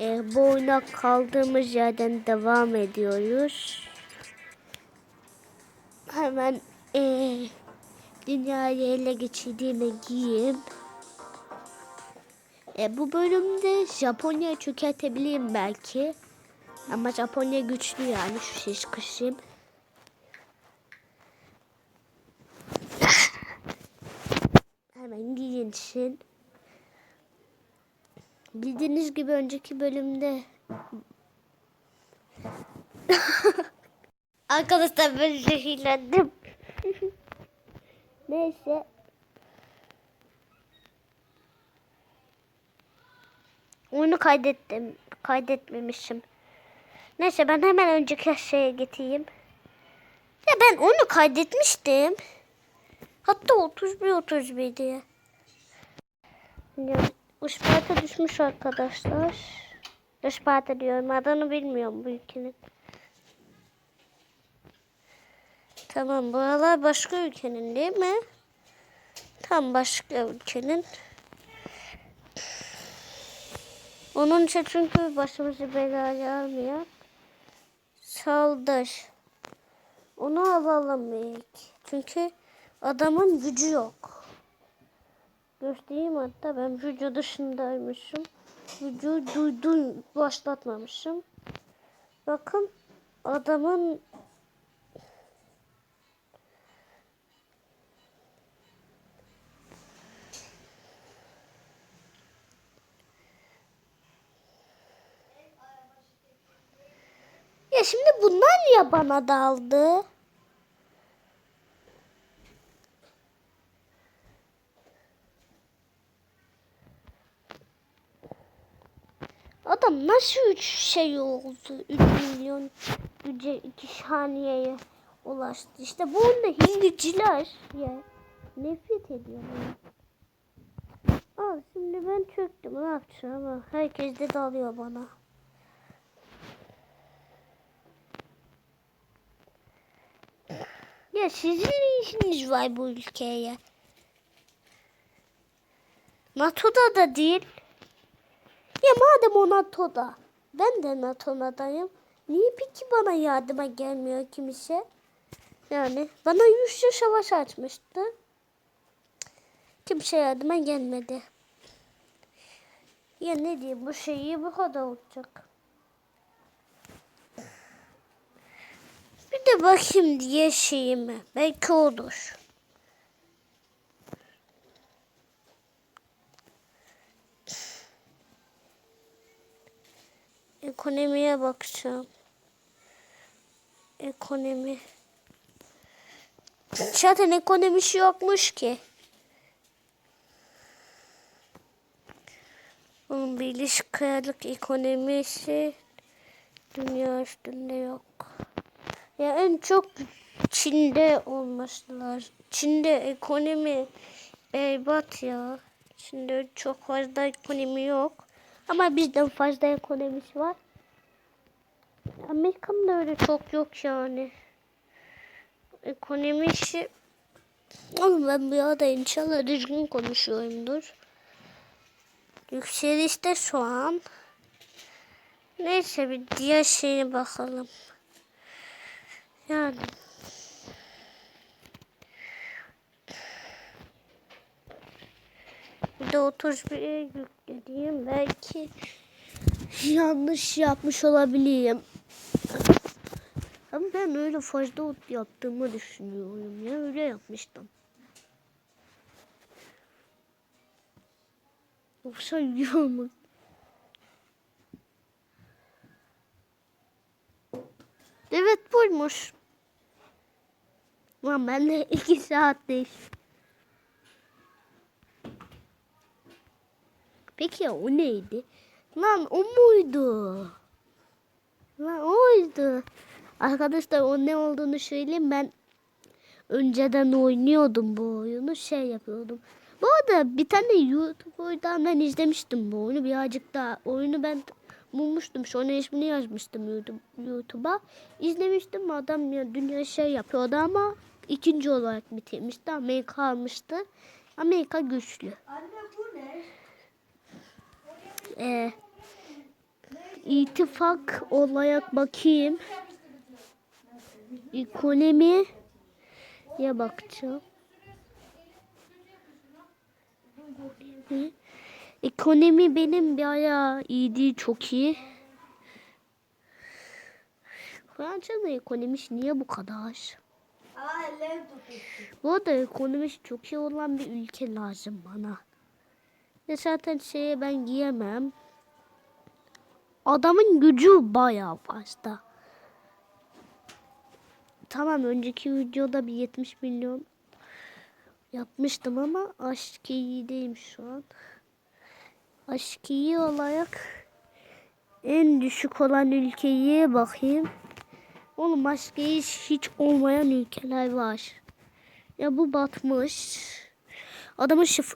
e, bu oyuna kaldığımız yerden devam ediyoruz. Hemen e, dünyayı ele geçirdiğime giyeyim. E, bu bölümde Japonya çökertebileyim belki. Ama Japonya güçlü yani şu şey kışım. Hemen giyinsin. Bildiğiniz gibi önceki bölümde Arkadaşlar ben zehirlendim. Neyse. Oyunu kaydettim. Kaydetmemişim. Neyse ben hemen önceki şeye getireyim. Ya ben onu kaydetmiştim. Hatta 31 31 diye. Ya, Isparta düşmüş arkadaşlar. Isparta diyorum adını bilmiyorum bu ülkenin. Tamam buralar başka ülkenin değil mi? Tam başka ülkenin. Onun için çünkü başımızı belaya almıyor. Saldır. Onu alalım ilk. Çünkü adamın gücü yok. Göstereyim hatta ben video dışındaymışım. Videoyu duydum başlatmamışım. Bakın adamın Ya şimdi bunlar niye bana daldı? Adam nasıl üç şey oldu? 3 milyon güce iki saniyeye ulaştı. İşte bu onda hindiciler ya. Nefret ediyorum. Al şimdi ben çöktüm. Ne yapacağım? ama Herkes de dalıyor bana. Ya sizin işiniz var bu ülkeye? NATO'da da değil. Ya madem o NATO'da, ben de NATO'dayım. Niye peki bana yardıma gelmiyor kimse? Yani bana yüzce savaş açmıştı. Kimse yardıma gelmedi. Ya ne diyeyim bu şeyi bu kadar olacak. Bir de bakayım diye şeyime. Belki olur. Ekonomiye bakacağım. Ekonomi. Zaten ekonomisi yokmuş ki. Onun Birleşik Krallık ekonomisi dünya üstünde yok. Ya en çok Çin'de olmasılar. Çin'de ekonomi berbat ya. Çin'de çok fazla ekonomi yok. Ama bizden fazla ekonomisi var. Amerika'nın da öyle çok yok yani. Ekonomisi ama ben bir arada inşallah düzgün konuşuyorumdur. Yükselişte şu an. Neyse bir diğer şeye bakalım. Yani. Bir de 31'e yüklediğim belki yanlış yapmış olabilirim. Ben öyle fazla ot yaptığımı düşünüyorum ya öyle yapmıştım. Yoksa yiyor mu? Evet buymuş. Lan ben de iki saat değiş. Peki ya o neydi? Lan o muydu? Lan oydu. Arkadaşlar o ne olduğunu söyleyeyim ben önceden oynuyordum bu oyunu şey yapıyordum. Bu arada bir tane YouTube'dan ben izlemiştim bu oyunu birazcık daha oyunu ben bulmuştum sonra ismini yazmıştım YouTube, YouTube'a izlemiştim adam ya dünya şey yapıyordu ama ikinci olarak bitirmişti Amerika almıştı Amerika güçlü. Anne bu ne? Ee, ittifak olarak bakayım. Ekonomi ya bakacağım. Ekonomi. Ekonomi benim bir ayağı iyiydi, çok iyi. Fransa'nın ekonomisi niye bu kadar? Bu arada ekonomisi çok iyi olan bir ülke lazım bana. Ve zaten şeye ben giyemem. Adamın gücü bayağı fazla. Tamam önceki videoda bir 70 milyon yapmıştım ama aşkiyedeyim şu an. Aşkiyi olarak en düşük olan ülkeye bakayım. Oğlum aşkiyi hiç olmayan ülkeler var. Ya bu batmış. Adamın şif...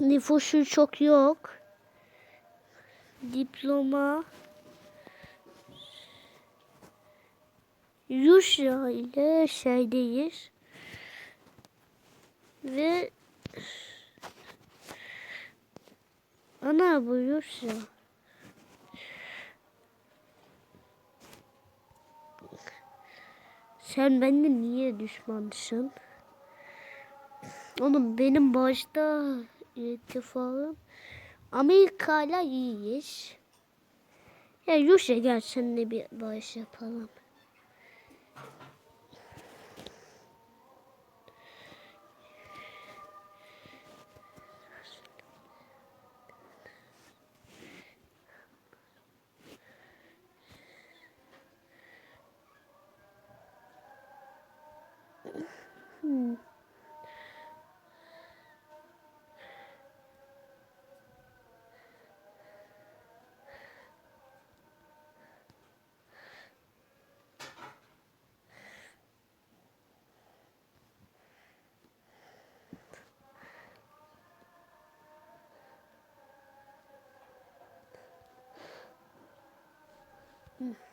Nüfusu çok yok. Diploma. Rusya ile şeydeyiz. Ve ana bu Rusya. Sen bende niye düşmansın? Oğlum benim başta ittifakım Amerika'yla iyiyiz. Ya Rusya gel seninle bir bağış yapalım.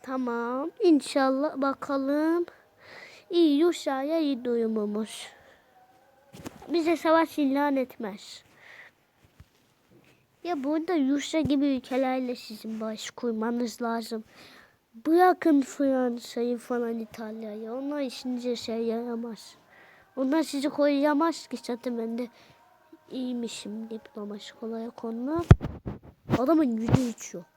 Tamam. İnşallah bakalım. İyi Rusya'ya iyi duyumumuz. Bize savaş ilan etmez. Ya burada Rusya gibi ülkelerle sizin baş kurmanız lazım. Bırakın Fransa'yı falan İtalya'yı. Onlar işinize şey yaramaz. Onlar sizi koruyamaz ki zaten ben de iyiymişim diplomatik olarak onlar. Adamın gücü hiç yok.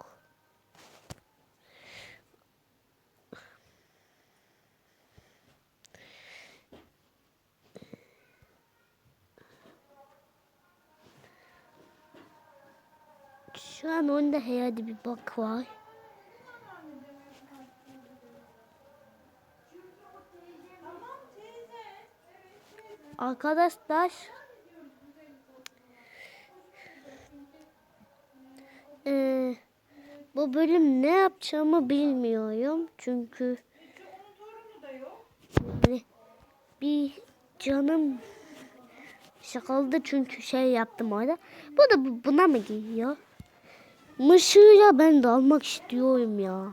Şu an onda herhalde bir bak var. Arkadaşlar Ee, bu bölüm ne yapacağımı bilmiyorum. Çünkü yani bir canım sıkıldı çünkü şey yaptım orada. Bu da bu- buna mı giyiyor? Mışığa ben dalmak istiyorum ya.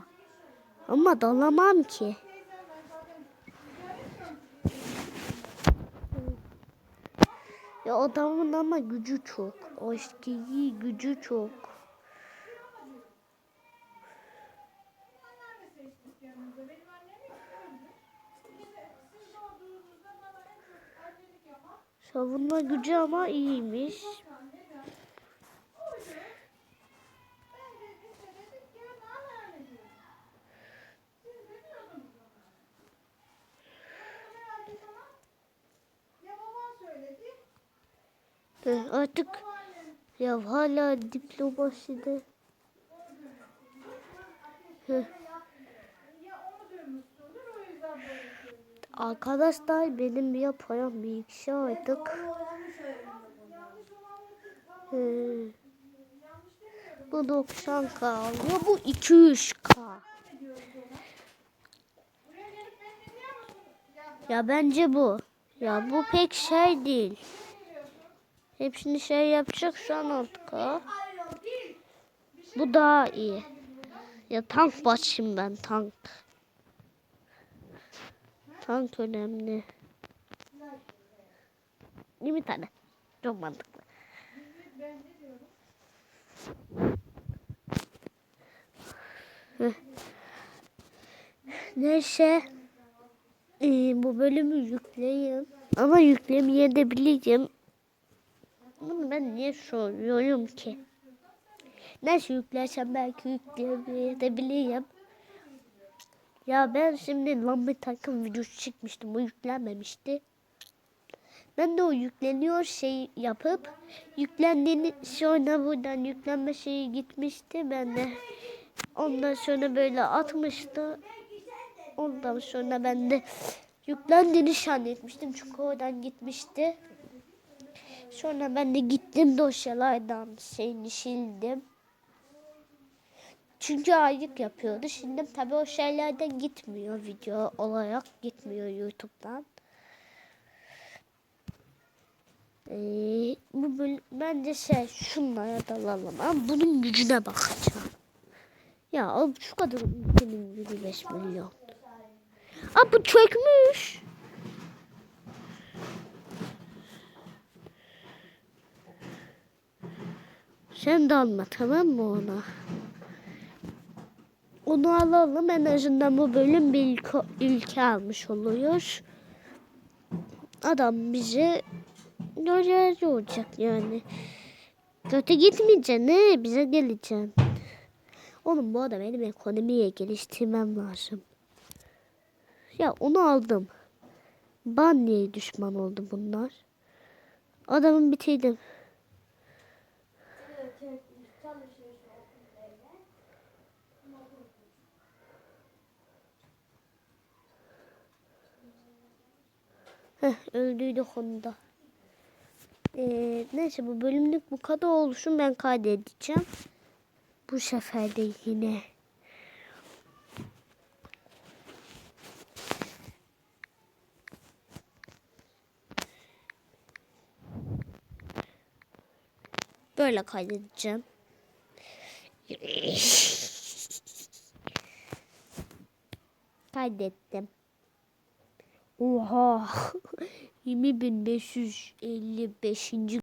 Ama dalamam ki. Ya adamın ama gücü çok. Aşkı gücü çok. Savunma gücü ama iyiymiş. Artık ya hala diplomaside. Heh. Ya. Arkadaşlar benim bir param bir kişi artık. Ee, bu 90k alıyor. Bu 200k. Ya bence bu. Ya bu pek şey değil. Hepsini şey yapacak şu an 6k. Bu daha iyi. Ya tank başım ben tank. Tank önemli. 20 tane. Çok mantıklı. Neyse. Ee, bu bölümü yükleyin. Ama yüklemeye. Bunu ben niye soruyorum ki? Neyse yüklersem belki bileyim. Ya ben şimdi lamba takım videosu çıkmıştım. O yüklenmemişti. Ben de o yükleniyor şey yapıp yüklendiğini sonra buradan yüklenme şeyi gitmişti. Ben de ondan sonra böyle atmıştı. Ondan sonra ben de yüklendiğini zannetmiştim. Çünkü oradan gitmişti. Sonra ben de gittim dosyalardan şeyini sildim. Çünkü aylık yapıyordu. Şimdi tabii o şeylerden gitmiyor video olarak gitmiyor YouTube'dan. Ee, bu böl- bence şey şunlara dalalım ama bunun gücüne bakacağım. Ya o şu kadar ülkenin gücü 5 milyon. Aa bu çökmüş. Sen de alma tamam mı ona? Onu alalım en azından bu bölüm bir ülke, ülke almış oluyor. Adam bize görevli olacak yani. Kötü gitmeyeceksin ne bize geleceksin. Oğlum bu arada benim ekonomiye geliştirmem lazım. Ya onu aldım. Ban niye düşman oldu bunlar? Adamın bitirdim. Heh, öldüydü konuda. Ee, neyse bu bölümlük bu kadar olsun ben kaydedeceğim. Bu sefer de yine. Böyle kaydedeceğim. Kaydettim. Oha. 20.555.